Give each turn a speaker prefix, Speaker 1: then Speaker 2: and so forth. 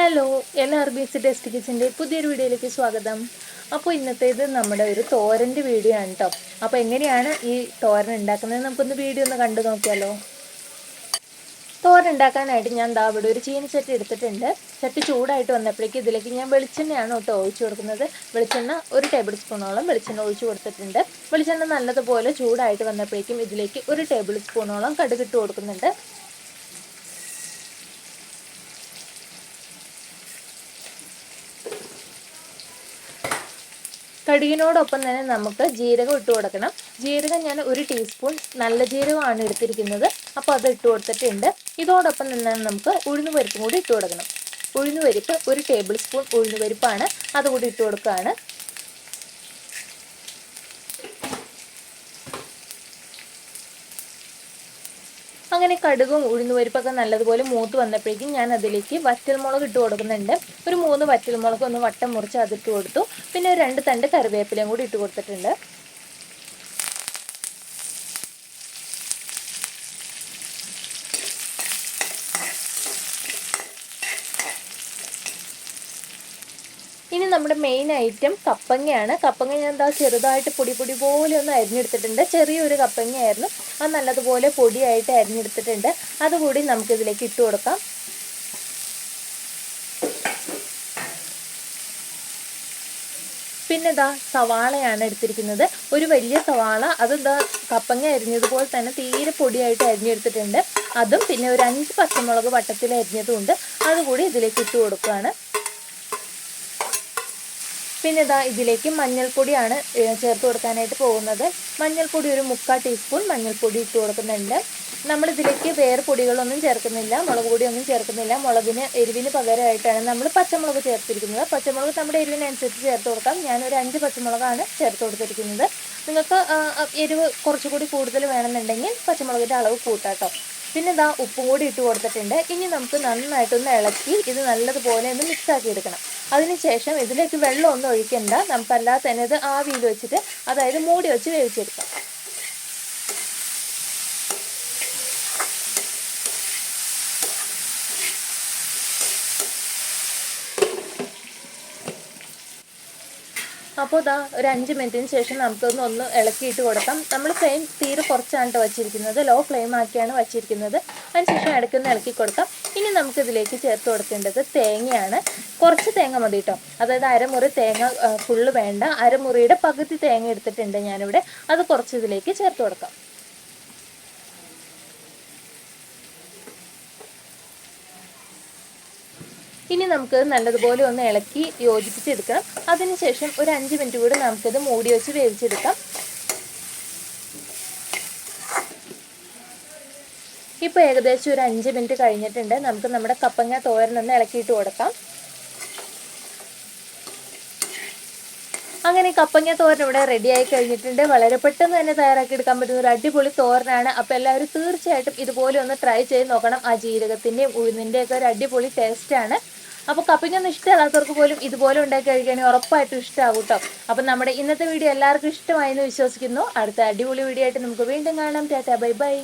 Speaker 1: Hello എല്ലാവർക്കും B C test കിച്ചന്റെ പുതിയൊരു വീഡിയോയിലേക്ക് സ്വാഗതം. അപ്പോൾ ഇന്നത്തേത് നമ്മുടെ ഒരു തോരന്റെ വീഡിയോ ആണ് കേട്ടോ അപ്പോൾ എങ്ങനെയാണ് ഈ തോരൻ ഉണ്ടാക്കുന്നത് നമുക്കൊന്ന് വീഡിയോ ഒന്ന് കണ്ടു നോക്കിയാലോ? തോരൻ ഉണ്ടാക്കാനായിട്ട് ഞാൻ ദാ ഇവിടെ ഒരു ചീനിച്ചട്ടി എടുത്തിട്ടുണ്ട്. ചട്ടി ചൂടായിട്ട് വന്നപ്പോഴേക്കും ഇതിലേക്ക് ഞാൻ വെളിച്ചെണ്ണയാണ് കേട്ടോ ഒഴിച്ചു കൊടുക്കുന്നത്. വെളിച്ചെണ്ണ ഒരു ടേബിൾ സ്പൂണോളം വെളിച്ചെണ്ണ ഒഴിച്ചു കൊടുത്തിട്ടുണ്ട്. വെളിച്ചെണ്ണ നല്ലതുപോലെ ചൂടായിട്ട് വന്നപ്പോഴേക്കും ഇതിലേക്ക് ഒരു ടേബിൾ സ്പൂണോളം കടുകിട്ട് കൊടുക്കുന്നുണ്ട്. കടുകിനോടൊപ്പം തന്നെ നമുക്ക് ജീരകം ഇട്ട് കൊടുക്കണം. ജീരകം ഞാൻ ഒരു ടീസ്പൂൺ നല്ല ജീരകമാണ് എടുത്തിരിക്കുന്നത്. അപ്പോൾ അത് ഇട്ട് കൊടുത്തിട്ടുണ്ട്. ഇതോടൊപ്പം തന്നെ നമുക്ക് ഉഴുന്ന് പരിപ്പും കൂടി ഇട്ട് കൊടുക്കണം. ഉഴുന്ന് പരിപ്പ് ഒരു ടേബിൾ സ്പൂൺ ഉഴുന്ന് പരിപ്പാണ്. അതുകൂടി ഇട്ട് കൊടുക്കുകയാണ്. അങ്ങനെ കടുകും ഉഴുന്നുപരിപ്പൊക്കെ നല്ലതുപോലെ മൂത്ത് വന്നപ്പോഴേക്കും ഞാൻ അതിലേക്ക് വറ്റൽമുളക് ഇട്ട് കൊടുക്കുന്നുണ്ട്. ഒരു മൂന്ന് വറ്റൽമുളക് ഒന്ന് വട്ടം മുറിച്ച് അതിട്ട് കൊടുത്തു. പിന്നെ ഒരു രണ്ട് തണ്ട് കറിവേപ്പിലയും കൂടി ഇട്ട് കൊടുത്തിട്ടുണ്ട്. ഇനി നമ്മുടെ മെയിൻ ഐറ്റം കപ്പങ്ങയാണ്. കപ്പങ്ങ ഞാൻ എന്താ ചെറുതായിട്ട് പൊടി പൊടി പോലെ ഒന്ന് അരിഞ്ഞെടുത്തിട്ടുണ്ട്. ചെറിയൊരു കപ്പങ്ങയായിരുന്നു. അത് നല്ലതുപോലെ പൊടിയായിട്ട് അരിഞ്ഞെടുത്തിട്ടുണ്ട്. അതുകൂടി നമുക്ക് ഇതിലേക്ക് ഇട്ട് കൊടുക്കാം. പിന്നെ ഇതാ സവാളയാണ് എടുത്തിരിക്കുന്നത്. ഒരു വലിയ സവാള അത് ഇതാ കപ്പങ്ങ അരിഞ്ഞതുപോലെ തന്നെ തീരെ പൊടിയായിട്ട് അരിഞ്ഞെടുത്തിട്ടുണ്ട്. അതും പിന്നെ ഒരു അഞ്ച് പച്ചമുളക് വട്ടത്തിൽ അരിഞ്ഞതും ഉണ്ട് അതുകൂടി ഇതിലേക്ക് ഇട്ട് കൊടുക്കുകയാണ്. പിന്നെ ഇതാ ഇതിലേക്ക് മഞ്ഞൾപ്പൊടിയാണ് ചേർത്ത് കൊടുക്കാനായിട്ട് പോകുന്നത്. മഞ്ഞൾപ്പൊടി ഒരു മുക്കാൽ ടീസ്പൂൺ മഞ്ഞൾപ്പൊടി ഇട്ട് കൊടുക്കുന്നുണ്ട്. നമ്മളിതിലേക്ക് വേറെ പൊടികളൊന്നും ചേർക്കുന്നില്ല മുളക് പൊടിയൊന്നും ചേർക്കുന്നില്ല. മുളകിന് എരിവിന് പകരമായിട്ടാണ് നമ്മൾ പച്ചമുളക് ചേർത്തിരിക്കുന്നത്. പച്ചമുളക് നമ്മുടെ എരിവിനനുസരിച്ച് ചേർത്ത് കൊടുക്കാം. ഞാനൊരു അഞ്ച് പച്ചമുളകാണ് ചേർത്ത് കൊടുത്തിരിക്കുന്നത്. നിങ്ങൾക്ക് എരിവ് കുറച്ചുകൂടി കൂടുതൽ വേണമെന്നുണ്ടെങ്കിൽ പച്ചമുളകിന്റെ അളവ് കൂട്ടാട്ടോ. പിന്നെ ഇതാ ഉപ്പും കൂടി ഇട്ട് കൊടുത്തിട്ടുണ്ട്. ഇനി നമുക്ക് നന്നായിട്ടൊന്ന് ഇളക്കി ഇത് നല്ലതുപോലെ ഒന്ന് മിക്സാക്കി എടുക്കണം. അതിനുശേഷം ഇതിലേക്ക് വെള്ളം ഒന്നും ഒഴിക്കണ്ട. നമുക്കല്ലാതെ തന്നെ ആവിയിൽ വെച്ചിട്ട് അതായത് മൂടി വെച്ച് വേവിച്ചെടുക്കാം. അപ്പോൾ ഇതാ ഒരു അഞ്ച് മിനിറ്റിന് ശേഷം നമുക്കൊന്ന് ഒന്ന് ഇളക്കിയിട്ട് കൊടുക്കാം. നമ്മൾ ഫ്ലെയിം തീരെ കുറച്ചാണ് വെച്ചിരിക്കുന്നത്. ലോ ഫ്ലെയിം ആക്കിയാണ് വച്ചിരിക്കുന്നത്. അതിനുശേഷം ഇടയ്ക്കൊന്ന് ഇളക്കി കൊടുക്കാം. ഇനി നമുക്കിതിലേക്ക് ചേർത്ത് കൊടുക്കേണ്ടത് തേങ്ങയാണ്. കുറച്ച് തേങ്ങ മതി കേട്ടോ. അതായത് അരമുറി തേങ്ങ ഫുള്ള് വേണ്ട. അരമുറിയുടെ പകുതി തേങ്ങ എടുത്തിട്ടുണ്ട് ഞാനിവിടെ. അത് കുറച്ച് ഇതിലേക്ക് ചേർത്ത് കൊടുക്കാം. ഇനി നമുക്ക് നല്ലതുപോലെ ഒന്ന് ഇളക്കി യോജിപ്പിച്ചെടുക്കണം. അതിനുശേഷം ഒരു അഞ്ച് മിനിറ്റ് കൂടി നമുക്കിത് മൂടി വെച്ച് വേവിച്ചെടുക്കാം. ഇപ്പോൾ ഏകദേശം ഒരു അഞ്ച് മിനിറ്റ് കഴിഞ്ഞിട്ടുണ്ട്. നമുക്ക് നമ്മുടെ കപ്പങ്ങ തോരനൊന്ന് ഇളക്കിയിട്ട് കൊടുക്കാം. അങ്ങനെ കപ്പങ്ങ തോരൻ ഇവിടെ റെഡിയായി കഴിഞ്ഞിട്ടുണ്ട്. വളരെ പെട്ടെന്ന് തന്നെ തയ്യാറാക്കി എടുക്കാൻ പറ്റുന്ന ഒരു അടിപൊളി തോരനാണ്. അപ്പോൾ എല്ലാവരും തീർച്ചയായിട്ടും ഇതുപോലെ ഒന്ന് ട്രൈ ചെയ്ത് നോക്കണം. ആ ജീരകത്തിന്റെയും ഉഴുന്നിന്റെയും ഒക്കെ ഒരു അടിപൊളി ടേസ്റ്റ് ടേസ്റ്റാണ് അപ്പോൾ കപ്പിങ്ങൊന്നും ഇഷ്ടമല്ലാത്തവർക്ക് പോലും ഇതുപോലെ ഉണ്ടാക്കി കഴിക്കുകയാണെങ്കിൽ ഉറപ്പായിട്ടും ഇഷ്ടമാകും കേട്ടോ അപ്പോൾ നമ്മുടെ ഇന്നത്തെ വീഡിയോ എല്ലാവർക്കും ഇഷ്ടമായി എന്ന് വിശ്വസിക്കുന്നു. അടുത്ത അടിപൊളി വീഡിയോ ആയിട്ട് നമുക്ക് വീണ്ടും കാണാം. Tata bye bye